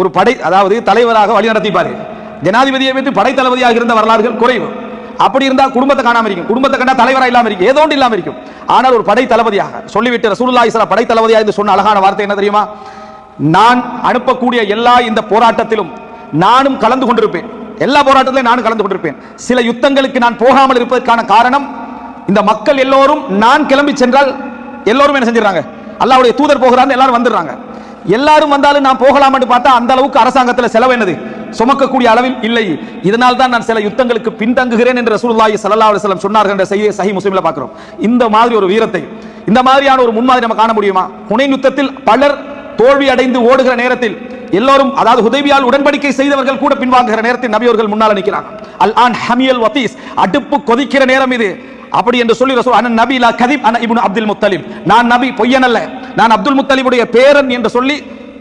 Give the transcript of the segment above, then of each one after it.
ஒரு படை அதாவது தலைவராக வழி நடத்திப்பாரு. ஜனாதிபதியை வைத்து படை தளபதியாக இருந்த வரலாறுகள் குறைவு. அப்படி இருந்தா குடும்பத்தை காணாம இருக்கும். குடும்பத்தை கண்டா தலைவரா இல்லாம இருக்கும். ஏதோ ஒன்று இல்லாம இருக்கும். ஆனால் ஒரு படை தளபதியாக சொல்லிவிட்டு ரசூலுல்லாஹி ஸல்லல்லாஹு படை தளபதியாக என்று சொன்ன அழகான வார்த்தை என்ன தெரியுமா? நான் அனுப்பக்கூடிய எல்லா இந்த போராட்டத்திலும் நானும் கலந்து கொண்டிருப்பேன். எல்லா போராட்டத்திலும் நானும் கலந்து கொண்டிருப்பேன். சில யுத்தங்களுக்கு நான் போகாமல் இருப்பதற்கான காரணம் இந்த மக்கள் எல்லோரும் நான் கிளம்பி சென்றால் எல்லோரும் என்ன செஞ்சிடறாங்க? அல்லாவுடைய தூதர் போகிறான்னு எல்லாரும் வந்துடுறாங்க. எல்லாரும் வந்தாலும் நான் போகலாம்னு பார்த்தா அந்த அளவுக்கு அரசாங்கத்தில் செலவு என்னது? சுமக்கக்கூடிய அளவில் இல்லை. இதனால் தான் நான் சில யுத்தங்களுக்கு பின்தங்குகிறேன் என்று ரசூலுல்லாஹி ஸல்லல்லாஹு அலைஹி வஸல்லம் சொன்னார்கள் என்ற செய்தியை சஹி முஸ்லிம்ல பார்க்கிறோம். இந்த மாதிரி ஒரு வீரத்தை இந்த மாதிரியான ஒரு முன்மாதிரி நம்ம காண முடியுமா? ஹுனைன் யுத்தத்தில் பலர் தோல்வி அடைந்து ஓடுகிற நேரத்தில் எல்லோரும் அதாவது உதவியால் உடன்படிக்கை செய்தவர்கள் கூட பின்வாங்குகிற நேரத்தில் நபியோர்கள் முன்னால் நிற்கிறாங்க. அல் ஆன் ஹமியல் வத்தீஸ் அடுப்பு கொதிக்கிற நேரம் இது. அப்படி என்று சொல்லி ரசூல் அண்ணன் நபி லா கதீப் அண்ணன் இப்னு அப்துல் முத்தலிம் நான் நபி பொய்யன் அல்ல. நான் அப்துல் முத்தலிபுடைய பேரன் என்று சொல்லி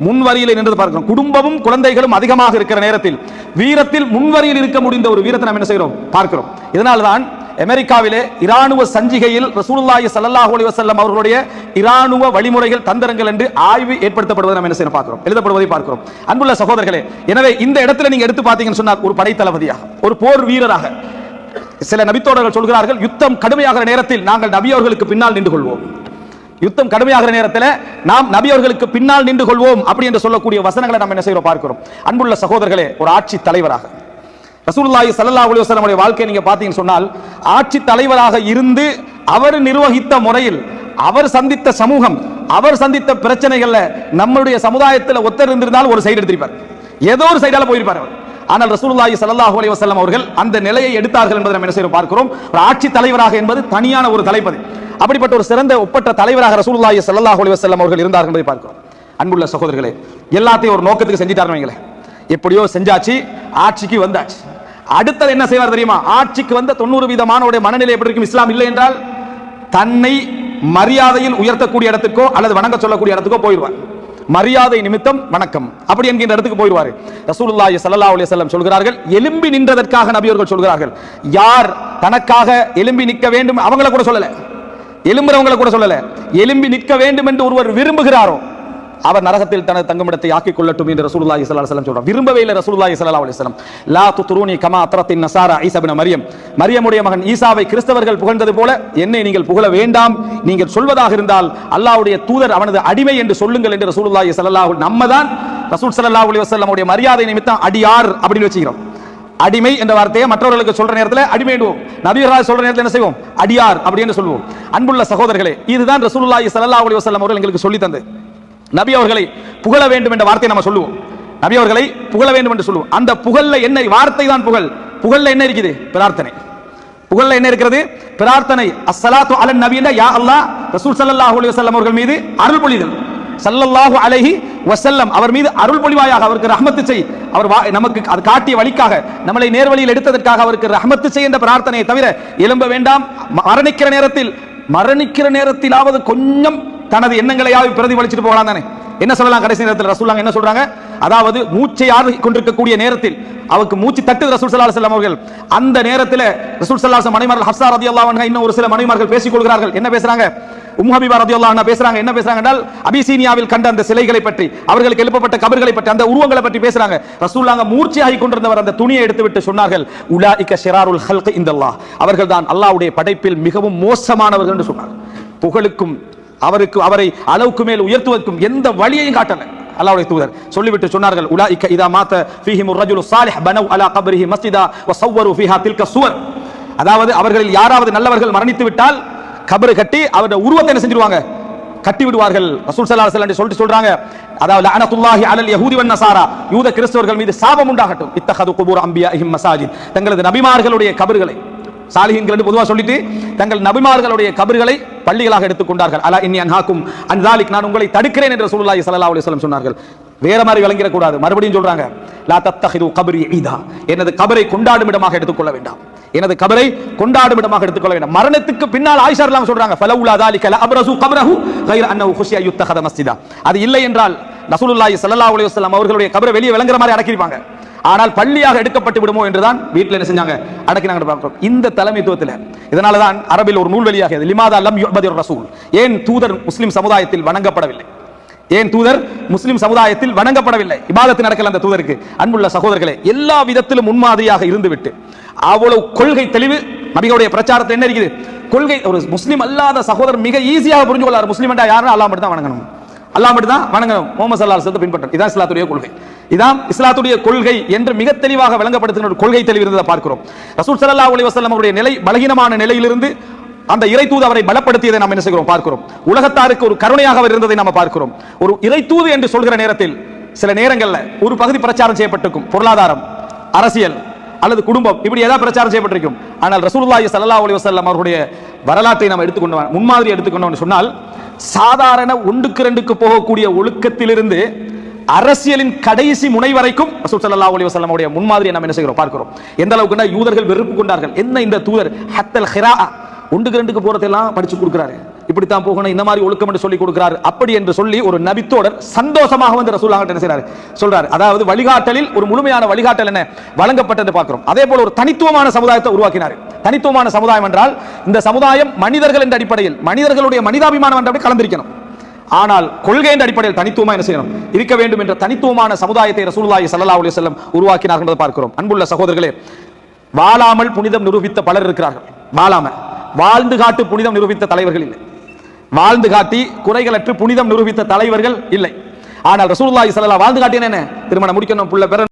முன்வரியில் நின்று பார்க்கிறோம். குடும்பமும் குழந்தைகளும் அதிகமாக இருக்கிற நேரத்தில் வீரத்தில் முன்வரியில் இருக்க முடிந்த ஒரு வீரத்தை நாம் என்ன செய்கிறோம்? பார்க்கிறோம். இதனால் தான் அமெரிக்காவிலே இராணுவ சஞ்சிகையில் ரசூலுல்லாஹி ஸல்லல்லாஹு அலி வசல்லம் அவர்களுடைய இராணுவ வழிமுறைகள் தந்திரங்கள் என்று ஆய்வு ஏற்படுத்தப்படுவதை நாம் என்ன செய்யணும் பார்க்கிறோம். எழுதப்படுவதை பார்க்கிறோம். அன்புள்ள சகோதரர்களே எனவே இந்த இடத்துல நீங்க எடுத்து பார்த்தீங்கன்னு சொன்னால் ஒரு படைத்தளபதியாக ஒரு போர் வீரராக சில நபித்தோடர்கள் சொல்கிறார்கள் யுத்தம் கடுமையாகிற நேரத்தில் நாங்கள் நபியவர்களுக்கு பின்னால் நின்று கொள்வோம். யுத்தம் கடுமையாகிற நேரத்தில் நாம் நபியவர்களுக்கு பின்னால் நின்று கொள்வோம் அப்படி என்று சொல்லக்கூடிய வசனங்களை நாம் என்ன செய்கிறோம்? பார்க்கிறோம். அன்புள்ள சகோதரர்களே ஒரு ஆட்சி தலைவராக. ரசூல்லாஹி சல்லா அலி வசலமுடைய வாழ்க்கையை நீங்க பார்த்தீங்கன்னு சொன்னால் ஆட்சி தலைவராக இருந்து அவர் நிர்வகித்த முறையில் அவர் சந்தித்த சமூகம் அவர் சந்தித்த பிரச்சனைகள்ல நம்மளுடைய சமுதாயத்தில் ஒத்தர் இருந்திருந்தால் ஒரு சைடு எடுத்திருப்பார். ஏதோ ஒரு சைடால போயிருப்பார் அவர். ஆனால் ரசூலுல்லாஹி ஸல்லல்லாஹு அலைஹி வஸல்லம் அவர்கள் அந்த நிலையை எடுத்தார்கள் என்பதை நம்ம என்ன செய்யறோம்? பார்க்கிறோம். ஒரு ஆட்சி தலைவராக என்பது தனியான ஒரு தலைப்பது. அப்படிப்பட்ட ஒரு சிறந்த ஒப்பற்ற தலைவராக ரசூலுல்லாஹி ஸல்லல்லாஹு அலைஹி வஸல்லம் அவர்கள் இருந்தார்கள் என்பதை பார்க்கிறோம். அன்புள்ள சகோதரர்களே எல்லாத்தையும் ஒரு நோக்கத்துக்கு செஞ்சிட்டாருன்னு எப்படியோ செஞ்சாச்சு ஆட்சிக்கு வந்தாச்சு. அடுத்தது என்ன செய்வார் தெரியுமா? ஆட்சிக்கு வந்த தொண்ணூறு வீதமானவருடைய மனநிலை எப்படி இருக்கும்? இஸ்லாம் இல்லை என்றால் தன்னை மரியாதையில் உயர்த்தக்கூடிய இடத்துக்கோ அல்லது வணங்க சொல்லக்கூடிய இடத்துக்கோ போயிடுவார். மரியாதை நிமித்தம் வணக்கம். அப்படி என்கின்ற இடத்துக்கு போயிடுவார். ரசூலுல்லாஹி சல்லா அலி செல்லம் சொல்கிறார்கள் எலும்பி நின்றதற்காக நபியவர்கள் சொல்கிறார்கள். யார் தனக்காக எலும்பி நிற்க வேண்டும்? அவங்கள கூட சொல்லலை. எலும்புறவங்களை கூட சொல்லலை. எலும்பி நிற்க வேண்டும் என்று ஒருவர் விரும்புகிறாரோ அவர் நரகத்தில் தனது தங்குமிடத்தை ஆக்கிக் கொள்ளட்டும் என்று ரசூலுல்லாஹி ஸல்லல்லாஹு அலைஹி வஸல்லம் சொல்றார். விரும்பவே இல்லை ரசூலுல்லாஹி ஸல்லல்லாஹு அலைஹி வஸல்லம். லா துத்ரூனி கமா அத்ரத்தின் நசாரா ஈசா இப்னு மரியம். மரியமுடைய மகன் ஈசாவை கிறிஸ்தவர்கள் புகழ்ந்தது போல என்னை நீங்கள் புகழ வேண்டாம். நீங்கள் சொல்வதாக இருந்தால் அல்லாஹ்வுடைய தூதர் அவனது அடிமை என்று சொல்லுங்கள் என்று ரசூலுல்லாஹி ஸல்லல்லாஹு நம்ம தான் ரசூல் ஸல்லல்லாஹு அலைஹி வஸல்லம் உடைய மரியாதை நிமித்தம் அடியார் அப்படின்னு வச்சுக்கிறோம். அடிமை என்ற வார்த்தையை மற்றவர்களுக்கு சொல்ற நேரத்தில் அடிமைடுவோம் நபிகளால் சொல்ற நேரத்தில் என்ன செய்வோம்? அடியார் அப்படின்னு சொல்லுவோம். அன்புள்ள சகோதரர்களே இதுதான் ரசூலுல்லாஹி ஸல்லல்லாஹு அலைஹி வஸல்லம் அவர்கள் எங்களுக்கு சொல்லி தந்து நபி அவர்களை புகழ வேண்டும் என்ற வார்த்தையை நம்ம சொல்லுவோம். நபி அவர்களை புகழ வேண்டும் என்று சொல்லுவோம். அந்த புகழ்ல என்ன வார்த்தை தான் புகழ். புகழ்ல என்ன இருக்குது? பிரார்த்தனை. புகழ்ல என்ன இருக்கிறது? பிரார்த்தனை. அஸ்ஸலாத்து அலன் நபி யா அல்லாஹ் ரசூல் ஸல்லல்லாஹு அலைஹி வஸல்லம் அவர்கள் மீது அருள் பொழிதல். ஸல்லல்லாஹு அலைஹி வஸல்லம். அவர் மீது அருள் பொழிவாயாக அவருக்கு ரஹமத்து செய். அவர் நமக்கு அது காட்டிய வழிக்காக நம்மளை நேர்வழியில் எடுத்ததற்காக அவருக்கு ரஹமத்து செய் என்ற பிரார்த்தனையை தவிர எழும்ப வேண்டாம். மரணிக்கிற நேரத்தில் மரணிக்கிற நேரத்திலாவது கொஞ்சம் தனது எண்ணங்களையாவது பிரதிபலிச்சுட்டு போகலாம் தானே? என்ன சொல்லலாம் கடைசி நேரத்தில்? ரசூல்லாங்க என்ன சொல்றாங்க? அதாவது மூச்சை ஆறு கொண்டிருக்கக்கூடிய நேரத்தில் அவருக்கு மூச்சு தட்டு ரசூல் சல்லா செல்லம் அவர்கள். அந்த நேரத்தில் ரசூல் ஸல்லல்லாஹு அலைஹி மனைமார்கள் ஹப்சா ரதியல்லாஹு அன்ஹா இன்னும் ஒரு சில மனைமார்கள் பேசிக் கொள்கிறார்கள். என்ன பேசுறாங்க? உம்மு ஹபீபா ரதியல்லாஹு அன்ஹா பேசுறாங்க. என்ன பேசுறாங்க என்றால் அபிசீனியாவில் கண்ட அந்த சிலைகளை பற்றி அவர்களுக்கு எழுப்பப்பட்ட கபர்களை பற்றி அந்த உருவங்களை பற்றி பேசுறாங்க. ரசூல்லாங்க ஆகி கொண்டிருந்தவர் அந்த துணியை எடுத்துவிட்டு சொன்னார்கள் உலா இக்க ஷிராருல் ஹல்க இந்தல்லா அவர்கள் தான் அல்லாவுடைய படைப்பில் மிகவும் மோசமானவர்கள் என்று சொன்னார் புகழுக்கும் அவருக்கு அவரை அளவுக்கு மேல் உயர்த்துவதற்கும் எந்த வழியையும் காட்டல. அல்லாஹ்வுடைய தூதர் சொல்லிவிட்டு சொன்னார்கள் உலாயிக்க இதா மாத்த ஃபீஹிம் ரஜுலு சாலிஹ் பனவ் அலா கபரிஹி மஸ்ஜிதா வ ஸவ்வரு ஃபீஹா தில்க சுவர். அதாவது அவர்களில் யாராவது நல்லவர்கள் மரணித்து விட்டால் கபரு கட்டி அவருடைய உருவத்தை என்ன செஞ்சிருவாங்க? கட்டி விடுவார்கள். ரசூல் ஸல்லல்லாஹு அலைஹி வஸல்லம் சொல்லிட்டு சொல்றாங்க அதாவது லஅனத்துல்லாஹி அலல் யஹூதி வன் நசாரா. யூத கிறிஸ்தவர்கள் மீது சாபம் உண்டாகட்டும். இத்தஹது குபூர் அம்பியாஹிம் மசாஜித். தங்களது நபிமார்களுடைய கபர்களை சாலிஹின்கள் என்று பொதுவாக சொல்லிட்டு தங்கள் நபிமார்களுடைய கபர்களை பள்ளிகளாக எடுத்துக்கொண்டார்கள். அலா இன்னி அன்ஹாக்கும் அன்சாலிக் நான் உங்களை தடுக்கிறேன் என்று ரசூலுல்லாஹி ஸல்லல்லாஹு அலைஹி வஸல்லம் சொன்னார்கள். வேற மாதிரி விளங்கிடக்கூடாது. மறுபடியும் சொல்றாங்க லா தத்தஹிது கபரி ஈதா. எனது கபரை கொண்டாடும் இடமாக எடுத்துக்கொள்ள வேண்டாம். எனது கபரை கொண்டாடும் இடமாக எடுத்துக்கொள்ள வேண்டாம். மரணத்துக்கு பின்னால் ஆயிஷா இல்லாமல் சொல்றாங்க ஃபலவுலா தாலிக அப்ரசு கபரஹு கைர அன்னஹு குஷியா யுத்தஹத மஸ்ஜிதா. அது இல்லை என்றால் ரசூலுல்லாஹி ஸல்லல்லாஹு அலைஹி வஸல்லம் அவர்களுடைய கபரை வெளியே விளங்குற மாதிரி அடக்கிருப்பாங்க ஆனால் பள்ளியாக எடுக்கப்பட்டு விடுமோ என்றுதான் வீட்டில் என்ன செஞ்சாங்க? அடக்கினாங்க பார்க்கிறோம் இந்த தலைமைத்துவத்தில். இதனால தான் அரபில் ஒரு நூல் வெளியாகியது. லிமாதா லம் யுபதிர் ரசூல். ஏன் தூதர் முஸ்லிம் சமுதாயத்தில் வணங்கப்படவில்லை? ஏன் தூதர் முஸ்லிம் சமுதாயத்தில் வணங்கப்படவில்லை? இபாதத்து நடக்கல அந்த தூதருக்கு. அன்புள்ள சகோதரர்களே எல்லா விதத்திலும் முன்மாதிரியாக இருந்துவிட்டு அவ்வளவு கொள்கை தெளிவு நபிகளுடைய பிரச்சாரத்தில் என்ன இருக்குது? கொள்கை ஒரு முஸ்லிம் அல்லாத சகோதரர் மிக ஈஸியாக புரிஞ்சு கொள்ளார் முஸ்லீம் என்றா யாரும் அல்லாஹ் மட்டும் தான் வணங்கணும். அல்லாஹ் மட்டும் தான் வணங்கணும். முகமது சல்லா சேர்த்து பின்பற்றும் இதான் இஸ்லாத்துடைய கொள்கை. இதான் இஸ்லாத்துடைய கொள்கை என்று மிக தெளிவாக விளங்கப்படுத்துகிற ஒரு கொள்கை தெளிவு இருந்ததை பார்க்கிறோம். ரசூல் சல்லா அலி வசலம் அவருடைய நிலை பலகீனமான நிலையிலிருந்து அந்த இறை தூது அவரை பலப்படுத்தியதை நாம் என்ன செய்கிறோம்? பார்க்கிறோம். உலகத்தாருக்கு ஒரு கருணையாக அவர் இருந்ததை நாம் பார்க்கிறோம். ஒரு இறை தூது என்று சொல்கிற நேரத்தில் சில நேரங்களில் ஒரு பகுதி பிரச்சாரம் செய்யப்பட்டிருக்கும். பொருளாதாரம் அரசியல் அல்லது குடும்பம் இப்படி ஏதாவது பிரச்சாரம் செய்யப்பட்டிருக்கும். ஆனால் ரசூலுல்லாஹி சல்லா அலி வசல்லம் அவருடைய வரலாற்றை நாம் எடுத்துக்கொண்டு முன்மாதிரி எடுத்துக்கொண்டோம்னு சொன்னால் சாதாரண ஒன்றுக்கு ரெண்டுக்கு போகக்கூடிய ஒழுக்கத்திலிருந்து அரசியலின் கடைசி முனை வரைக்கும் ரசூல் ஸல்லல்லாஹு அலைஹி வஸல்லம் உடைய என்ன செய்கிறோம்? பார்க்கிறோம். எந்த அளவுக்குன்னா யூதர்கள் வெறுப்பு கொண்டார்கள். என்ன இந்த தூதர்? ஹத்தல் ஹிரா ஒன்றுக்கு ரெண்டுக்கு போறதெல்லாம் படிச்சு கொடுக்குறாரு. இப்படித்தான் போகணும் இந்த மாதிரி ஒழுக்கம் என்று சொல்லி கொடுக்கிறார். அப்படி என்று சொல்லி ஒரு நபித்தோடர் சந்தோஷமாக வந்து ரசூலாக என்ன செய்றாரு? சொல்றாரு. அதாவது வழிகாட்டலில் ஒரு முழுமையான வழிகாட்டல் என்ன? வழங்கப்பட்டது பார்க்கிறோம். அதே போல ஒரு தனித்துவமான சமுதாயத்தை உருவாக்கினார். தனித்துவமான சமுதாயம் என்றால் இந்த சமுதாயம் மனிதர்கள் என்ற அடிப்படையில் மனிதர்களுடைய மனிதாபிமானம் என்ற கலந்திருக்கணும். ஆனால் கொள்கை என்ற அடிப்படையில் தனித்துவமா என்ன செய்யணும்? இருக்க வேண்டும் என்ற தனித்துவமான சமுதாயத்தை ரசூலுல்லாஹி ஸல்லல்லாஹு அலைஹி வஸல்லம் உருவாக்கினார்கள் என்பதை பார்க்கிறோம். அன்புள்ள சகோதரர்களே வாழாமல் புனிதம் நிரூபித்த பலர் இருக்கிறார்கள். வாழாம வாழ்ந்து காட்டு புனிதம் நிரூபித்த தலைவர்கள் இல்லை. வாழ்ந்து காட்டி குறைகளற்று புனிதம் நிரூபித்த தலைவர்கள் இல்லை. ஆனால் ரசூலுல்லாஹி ஸல்லல்லாஹு வாழ்ந்து காட்டின என்ன? திருமணம் முடிக்கணும் புள்ள பெற